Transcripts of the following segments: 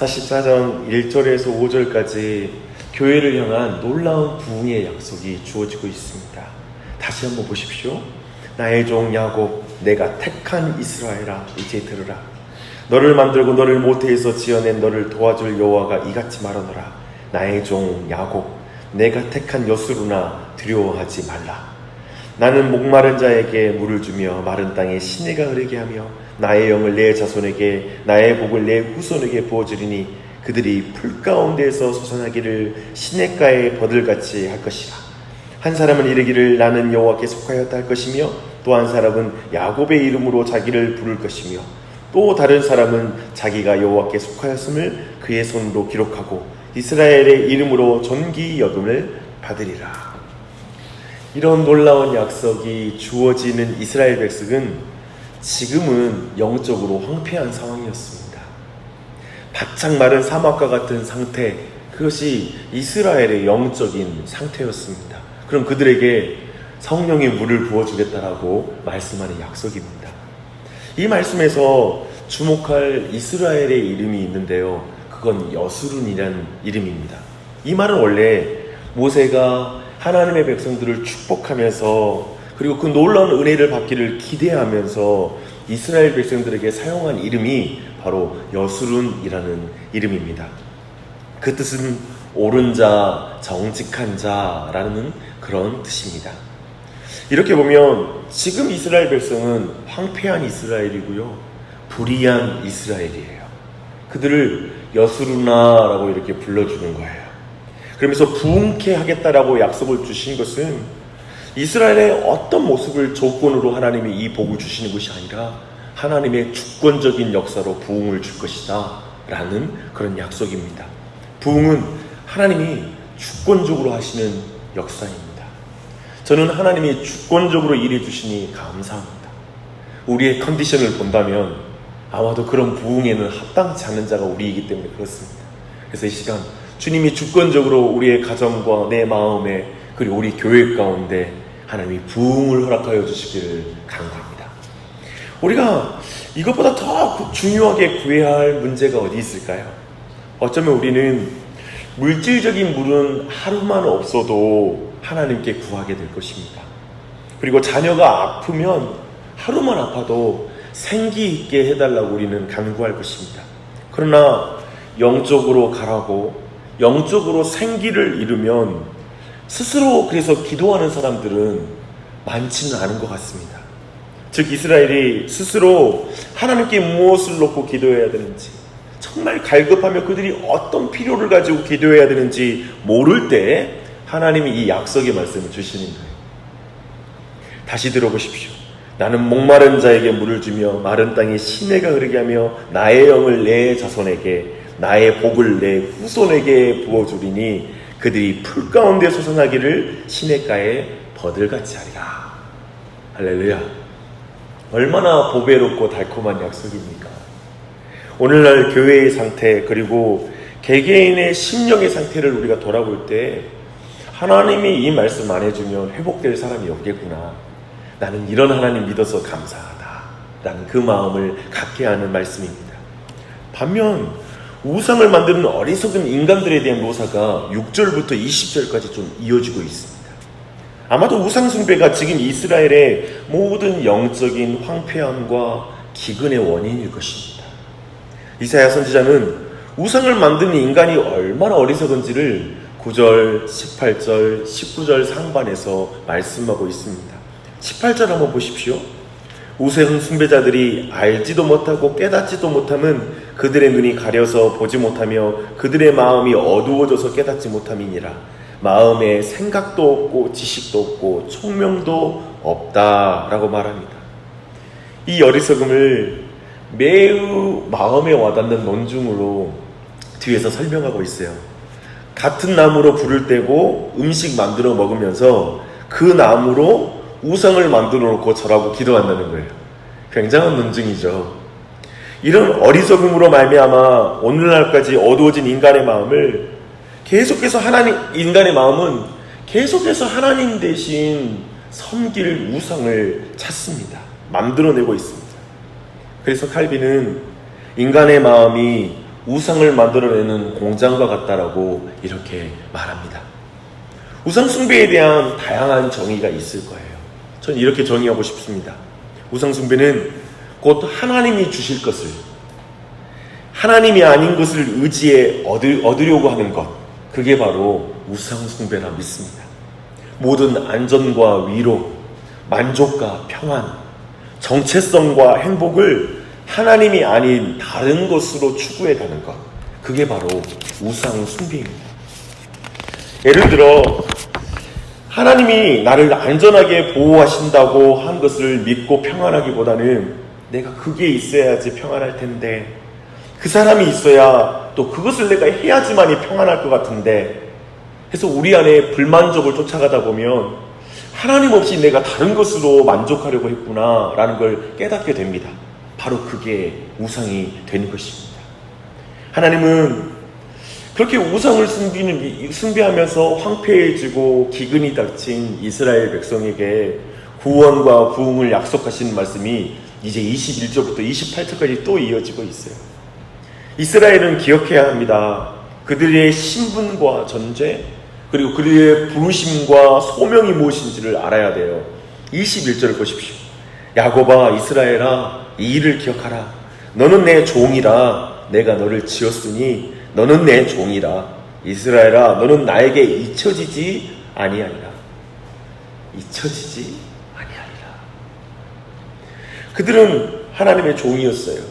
44장 1절에서 5절까지 교회를 향한 놀라운 부흥의 약속이 주어지고 있습니다. 다시 한번 보십시오. 나의 종 야곱, 내가 택한 이스라엘아, 이제 들으라. 너를 만들고 너를 모태에서 지어낸 너를 도와줄 여호와가 이같이 말하노라. 나의 종 야곱, 내가 택한 여수루나 두려워하지 말라. 나는 목마른 자에게 물을 주며 마른 땅에 시내가 흐르게 하며 나의 영을 내 자손에게 나의 복을 내 후손에게 부어주리니 그들이 풀 가운데에서 솟아나기를 시냇가의 버들같이 할 것이라. 한 사람은 이르기를 나는 여호와께 속하였다 할 것이며 또 한 사람은 야곱의 이름으로 자기를 부를 것이며 또 다른 사람은 자기가 여호와께 속하였음을 그의 손으로 기록하고 이스라엘의 이름으로 존귀 여금을 받으리라. 이런 놀라운 약속이 주어지는 이스라엘 백성은 지금은 영적으로 황폐한 상황이었습니다. 바짝 마른 사막과 같은 상태, 그것이 이스라엘의 영적인 상태였습니다. 그럼 그들에게 성령의 물을 부어주겠다라고 말씀하는 약속입니다. 이 말씀에서 주목할 이스라엘의 이름이 있는데요. 그건 여수룬이라는 이름입니다. 이 말은 원래 모세가 하나님의 백성들을 축복하면서 그리고 그 놀라운 은혜를 받기를 기대하면서 이스라엘 백성들에게 사용한 이름이 바로 여수룬이라는 이름입니다. 그 뜻은 옳은 자, 정직한 자라는 그런 뜻입니다. 이렇게 보면 지금 이스라엘 백성은 황폐한 이스라엘이고요. 불의한 이스라엘이에요. 그들을 여수루나라고 이렇게 불러주는 거예요. 그러면서 부흥케 하겠다라고 약속을 주신 것은 이스라엘의 어떤 모습을 조건으로 하나님이 이 복을 주시는 것이 아니라 하나님의 주권적인 역사로 부흥을 줄 것이다 라는 그런 약속입니다. 부흥은 하나님이 주권적으로 하시는 역사입니다. 저는 하나님이 주권적으로 일해 주시니 감사합니다. 우리의 컨디션을 본다면 아마도 그런 부흥에는 합당치 않은 자가 우리이기 때문에 그렇습니다. 그래서 이 시간 주님이 주권적으로 우리의 가정과 내 마음에 그리고 우리 교회 가운데 하나님이 부흥을 허락하여 주시기를 간구합니다. 우리가 이것보다 더 중요하게 구해야 할 문제가 어디 있을까요? 어쩌면 우리는 물질적인 물은 하루만 없어도 하나님께 구하게 될 것입니다. 그리고 자녀가 아프면 하루만 아파도 생기 있게 해달라고 우리는 간구할 것입니다. 그러나 영적으로 가라고 영적으로 생기를 잃으면 스스로 그래서 기도하는 사람들은 많지는 않은 것 같습니다. 즉 이스라엘이 스스로 하나님께 무엇을 놓고 기도해야 되는지 정말 갈급하며 그들이 어떤 필요를 가지고 기도해야 되는지 모를 때 하나님이 이 약속의 말씀을 주시는 거예요. 다시 들어보십시오. 나는 목마른 자에게 물을 주며 마른 땅에 시내가 흐르게 하며 나의 영을 내 자손에게 나의 복을 내 후손에게 부어주리니 그들이 풀 가운데 솟아나기를 시냇가에 버들같이 하리라. 할렐루야. 얼마나 보배롭고 달콤한 약속입니까? 오늘날 교회의 상태 그리고 개개인의 심령의 상태를 우리가 돌아볼 때 하나님이 이 말씀 안 해주면 회복될 사람이 없겠구나. 나는 이런 하나님 믿어서 감사하다. 라는 그 마음을 갖게 하는 말씀입니다. 반면 우상을 만드는 어리석은 인간들에 대한 묘사가 6절부터 20절까지 좀 이어지고 있습니다. 아마도 우상숭배가 지금 이스라엘의 모든 영적인 황폐함과 기근의 원인일 것입니다. 이사야 선지자는 우상을 만드는 인간이 얼마나 어리석은지를 9절, 18절, 19절 상반에서 말씀하고 있습니다. 18절 한번 보십시오. 우상 숭배자들이 알지도 못하고 깨닫지도 못함은 그들의 눈이 가려서 보지 못하며 그들의 마음이 어두워져서 깨닫지 못함이니라. 마음에 생각도 없고 지식도 없고 총명도 없다라고 말합니다. 이 어리석음을 매우 마음에 와닿는 논중으로 뒤에서 설명하고 있어요. 같은 나무로 불을 떼고 음식 만들어 먹으면서 그 나무로 우상을 만들어 놓고 절하고 기도한다는 거예요. 굉장한 논증이죠. 이런 어리석음으로 말미암아 오늘날까지 어두워진 인간의 마음을 계속해서 하나님 인간의 마음은 계속해서 하나님 대신 섬길 우상을 찾습니다. 만들어내고 있습니다. 그래서 칼빈은 인간의 마음이 우상을 만들어내는 공장과 같다라고 이렇게 말합니다. 우상 숭배에 대한 다양한 정의가 있을 거예요. 전 이렇게 정의하고 싶습니다. 우상 숭배는 곧 하나님이 주실 것을 하나님이 아닌 것을 의지해 얻으, 얻으려고 하는 것 그게 바로 우상 숭배라 믿습니다. 모든 안전과 위로, 만족과 평안, 정체성과 행복을 하나님이 아닌 다른 것으로 추구해 가는 것. 그게 바로 우상 숭배입니다. 예를 들어, 하나님이 나를 안전하게 보호하신다고 한 것을 믿고 평안하기보다는 내가 그게 있어야지 평안할 텐데, 그 사람이 있어야 또 그것을 내가 해야지만이 평안할 것 같은데, 해서 우리 안에 불만족을 쫓아가다 보면 하나님 없이 내가 다른 것으로 만족하려고 했구나 라는 걸 깨닫게 됩니다. 바로 그게 우상이 되는 것입니다. 하나님은 그렇게 우상을 숨기는, 숭배하면서 황폐해지고 기근이 닥친 이스라엘 백성에게 구원과 부흥을 약속하시는 말씀이 이제 21절부터 28절까지 또 이어지고 있어요. 이스라엘은 기억해야 합니다. 그들의 신분과 전제, 그리고 그들의 부르심과 소명이 무엇인지를 알아야 돼요. 21절을 보십시오. 야곱아 이스라엘아 이 일을 기억하라. 너는 내 종이라 내가 너를 지었으니 너는 내 종이라. 이스라엘아 너는 나에게 잊혀지지 아니하리라. 잊혀지지 아니하리라. 그들은 하나님의 종이었어요.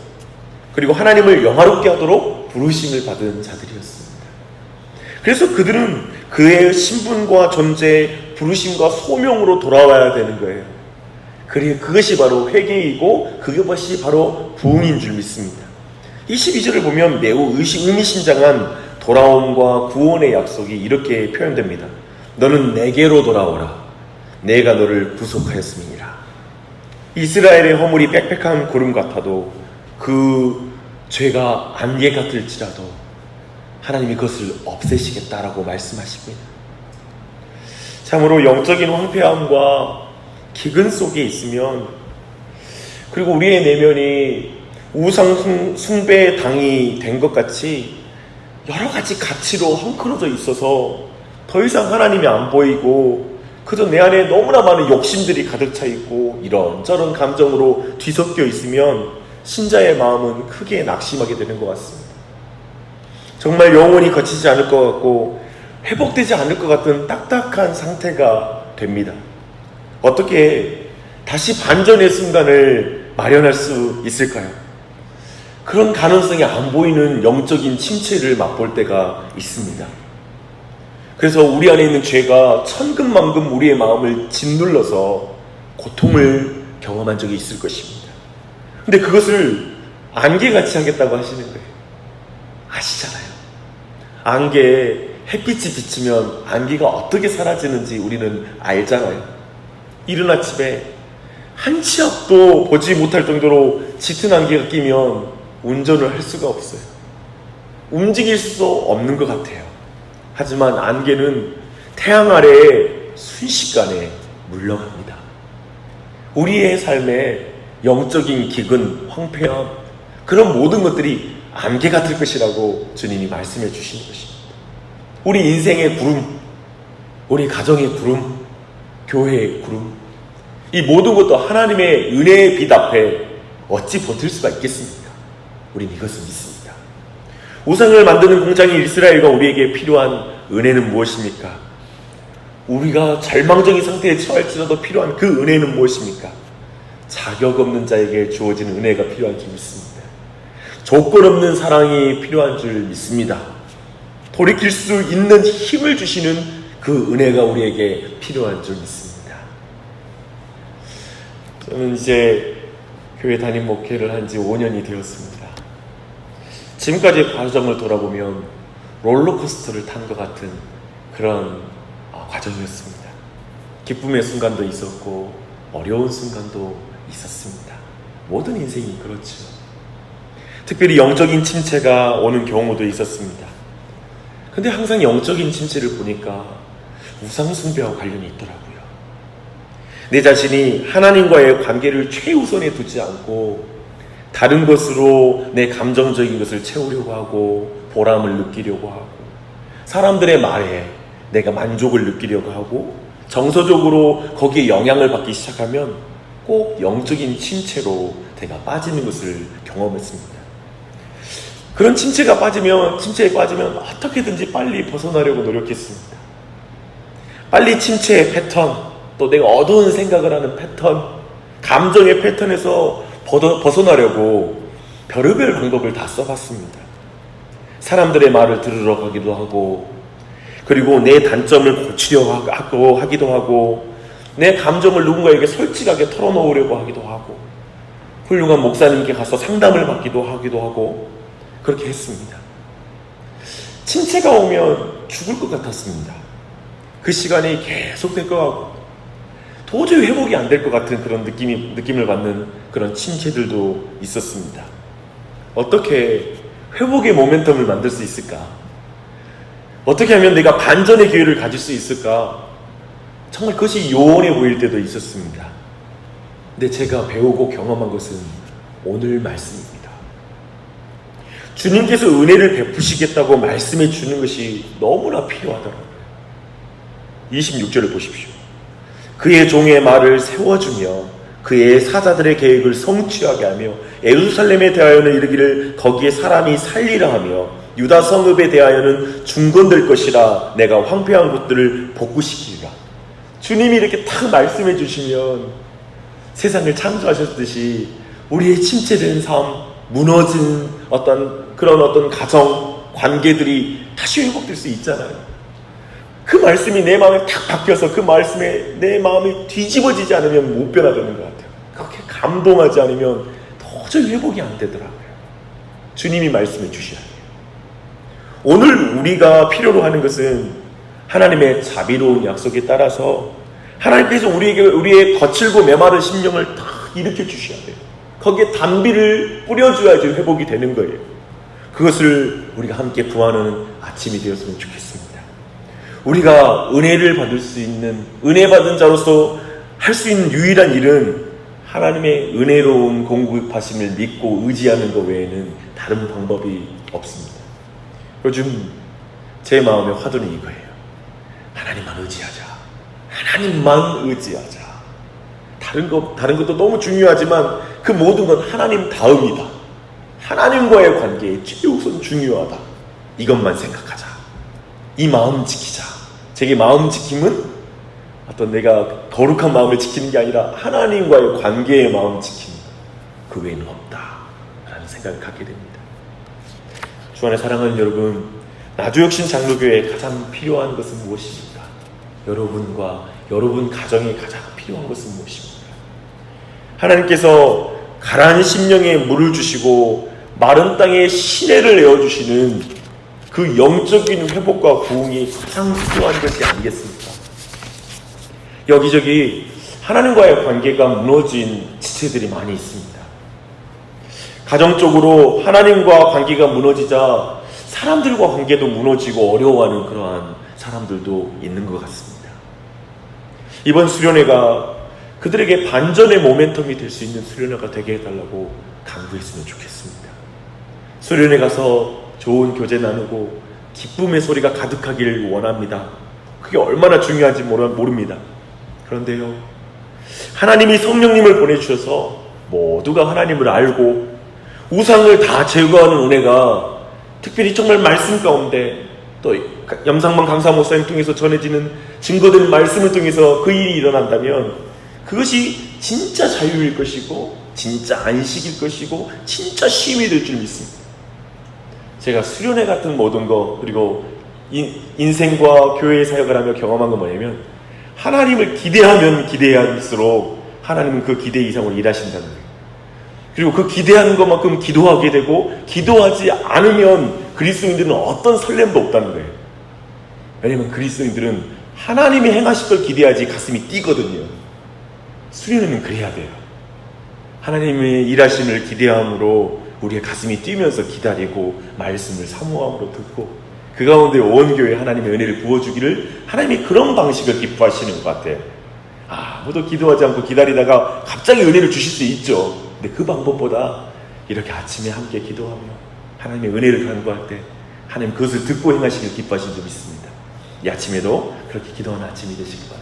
그리고 하나님을 영화롭게 하도록 부르심을 받은 자들이었습니다. 그래서 그들은 그의 신분과 존재, 부르심과 소명으로 돌아와야 되는 거예요. 그리고 그것이 바로 회개이고 그것이 바로 부흥인 줄 믿습니다. 22절을 보면 매우 의미심장한 돌아옴과 구원의 약속이 이렇게 표현됩니다. 너는 내게로 돌아오라. 내가 너를 구속하였음이니라. 이스라엘의 허물이 빽빽한 구름 같아도 그 죄가 안개 같을지라도 하나님이 그것을 없애시겠다라고 말씀하십니다. 참으로 영적인 황폐함과 기근 속에 있으면 그리고 우리의 내면이 우상 숭배의 당이 된 것 같이 여러 가지 가치로 헝클어져 있어서 더 이상 하나님이 안 보이고 그저 내 안에 너무나 많은 욕심들이 가득 차 있고 이런저런 감정으로 뒤섞여 있으면 신자의 마음은 크게 낙심하게 되는 것 같습니다. 정말 영원히 거치지 않을 것 같고 회복되지 않을 것 같은 딱딱한 상태가 됩니다. 어떻게 다시 반전의 순간을 마련할 수 있을까요? 그런 가능성이 안 보이는 영적인 침체를 맛볼 때가 있습니다. 그래서 우리 안에 있는 죄가 천근만근 우리의 마음을 짓눌러서 고통을 경험한 적이 있을 것입니다. 근데 그것을 안개같이 하겠다고 하시는 거예요. 아시잖아요. 안개에 햇빛이 비치면 안개가 어떻게 사라지는지 우리는 알잖아요. 이른 아침에 한 치 앞도 보지 못할 정도로 짙은 안개가 끼면 운전을 할 수가 없어요. 움직일 수 없는 것 같아요. 하지만 안개는 태양 아래에 순식간에 물러갑니다. 우리의 삶에 영적인 기근, 황폐함, 그런 모든 것들이 안개 같을 것이라고 주님이 말씀해 주시는 것입니다. 우리 인생의 구름, 우리 가정의 구름, 교회의 구름, 이 모든 것도 하나님의 은혜의 빛 앞에 어찌 버틸 수가 있겠습니까? 우린 이것을 믿습니다. 우상을 만드는 공장인 이스라엘과 우리에게 필요한 은혜는 무엇입니까? 우리가 절망적인 상태에 처할지라도 필요한 그 은혜는 무엇입니까? 자격 없는 자에게 주어진 은혜가 필요한 줄 믿습니다. 조건 없는 사랑이 필요한 줄 믿습니다. 돌이킬 수 있는 힘을 주시는 그 은혜가 우리에게 필요한 줄 믿습니다. 저는 이제 교회 담임 목회를 한 지 5년이 되었습니다. 지금까지의 과정을 돌아보면 롤러코스터를 탄 것 같은 그런 어, 과정이었습니다. 기쁨의 순간도 있었고 어려운 순간도 있었습니다. 모든 인생이 그렇죠. 특별히 영적인 침체가 오는 경우도 있었습니다. 근데 항상 영적인 침체를 보니까 우상숭배와 관련이 있더라고요. 내 자신이 하나님과의 관계를 최우선에 두지 않고 다른 것으로 내 감정적인 것을 채우려고 하고 보람을 느끼려고 하고 사람들의 말에 내가 만족을 느끼려고 하고 정서적으로 거기에 영향을 받기 시작하면 꼭 영적인 침체로 내가 빠지는 것을 경험했습니다. 그런 침체가 빠지면 침체에 빠지면 어떻게든지 빨리 벗어나려고 노력했습니다. 빨리 침체의 패턴, 또 내가 어두운 생각을 하는 패턴, 감정의 패턴에서 벗어, 벗어나려고 별의별 방법을 다 써봤습니다. 사람들의 말을 들으러 가기도 하고, 그리고 내 단점을 고치려고 하기도 하고, 내 감정을 누군가에게 솔직하게 털어놓으려고 하기도 하고, 훌륭한 목사님께 가서 상담을 받기도 하기도 하고, 그렇게 했습니다. 침체가 오면 죽을 것 같았습니다. 그 시간이 계속 될 것 같고, 도저히 회복이 안 될 것 같은 그런 느낌이, 느낌을 받는 그런 침체들도 있었습니다. 어떻게 회복의 모멘텀을 만들 수 있을까? 어떻게 하면 내가 반전의 기회를 가질 수 있을까? 정말 그것이 요원해 보일 때도 있었습니다. 근데 제가 배우고 경험한 것은 오늘 말씀입니다. 주님께서 은혜를 베푸시겠다고 말씀해 주는 것이 너무나 필요하더라고요. 26절을 보십시오. 그의 종의 말을 세워주며 그의 사자들의 계획을 성취하게 하며 예루살렘에 대하여는 이르기를 거기에 사람이 살리라 하며 유다 성읍에 대하여는 중건될 것이라 내가 황폐한 곳들을 복구시키리라. 주님이 이렇게 딱 말씀해 주시면 세상을 창조하셨듯이 우리의 침체된 삶, 무너진 어떤 그런 어떤 가정, 관계들이 다시 회복될 수 있잖아요. 그 말씀이 내 마음에 탁 바뀌어서 그 말씀에 내 마음이 뒤집어지지 않으면 못 변화되는 것 같아요. 그렇게 감동하지 않으면 도저히 회복이 안 되더라고요. 주님이 말씀해 주셔야 돼요. 오늘 우리가 필요로 하는 것은 하나님의 자비로운 약속에 따라서 하나님께서 우리에게 우리의 거칠고 메마른 심령을 딱 일으켜 주셔야 돼요. 거기에 단비를 뿌려줘야지 회복이 되는 거예요. 그것을 우리가 함께 구하는 아침이 되었으면 좋겠습니다. 우리가 은혜를 받을 수 있는 은혜 받은 자로서 할 수 있는 유일한 일은 하나님의 은혜로운 공급하심을 믿고 의지하는 것 외에는 다른 방법이 없습니다. 요즘 제 마음의 화두는 이거예요. 하나님만 의지하자. 하나님만 의지하자. 다른 것, 다른 것도 너무 중요하지만 그 모든 건 하나님 다음이다. 하나님과의 관계에 최우선 중요하다. 이것만 생각하자. 이 마음 지키자. 제게 마음 지킴은 어떤 내가 거룩한 마음을 지키는 게 아니라 하나님과의 관계의 마음 지키는 그 외에는 없다. 라는 생각을 갖게 됩니다. 주 안에 사랑하는 여러분, 나주혁신 장로교회에 가장 필요한 것은 무엇입니까? 여러분과 여러분 가정에 가장 필요한 것은 무엇입니까? 하나님께서 가라앉은 심령에 물을 주시고 마른 땅에 시내를 내어주시는 그 영적인 회복과 부흥이 가장 필요한 것이 아니겠습니까? 여기저기 하나님과의 관계가 무너진 지체들이 많이 있습니다. 가정적으로 하나님과 관계가 무너지자 사람들과 관계도 무너지고 어려워하는 그러한 사람들도 있는 것 같습니다. 이번 수련회가 그들에게 반전의 모멘텀이 될 수 있는 수련회가 되게 해달라고 강구했으면 좋겠습니다. 수련회 가서 좋은 교제 나누고 기쁨의 소리가 가득하기를 원합니다. 그게 얼마나 중요한지 모릅니다. 그런데요, 하나님이 성령님을 보내주셔서 모두가 하나님을 알고 우상을 다 제거하는 은혜가 특별히 정말 말씀 가운데 또 염상만 강사 목사님 통해서 전해지는 증거된 말씀을 통해서 그 일이 일어난다면 그것이 진짜 자유일 것이고 진짜 안식일 것이고 진짜 쉼이 될 줄 믿습니다. 제가 수련회 같은 모든 거 그리고 인, 생과 교회의 사역을 하며 경험한 건 뭐냐면 하나님을 기대하면 기대할수록 하나님은 그 기대 이상으로 일하신다는 거예요. 그리고 그 기대하는 것만큼 기도하게 되고 기도하지 않으면 그리스도인들은 어떤 설렘도 없다는 거예요. 왜냐하면 그리스도인들은 하나님이 행하실 걸 기대하지 가슴이 뛰거든요. 수련회는 그래야 돼요. 하나님의 일하심을 기대함으로 우리의 가슴이 뛰면서 기다리고 말씀을 사모함으로 듣고 그 가운데 온 교회 하나님의 은혜를 부어주기를 하나님이 그런 방식을 기뻐하시는 것 같아요. 아무도 기도하지 않고 기다리다가 갑자기 은혜를 주실 수 있죠. 근데 그 방법보다 이렇게 아침에 함께 기도하며 하나님의 은혜를 간구할 때 하나님 그것을 듣고 행하시길 기뻐하신 줄 믿습니다. 이 아침에도 그렇게 기도하는 아침이 되시기 바랍니다.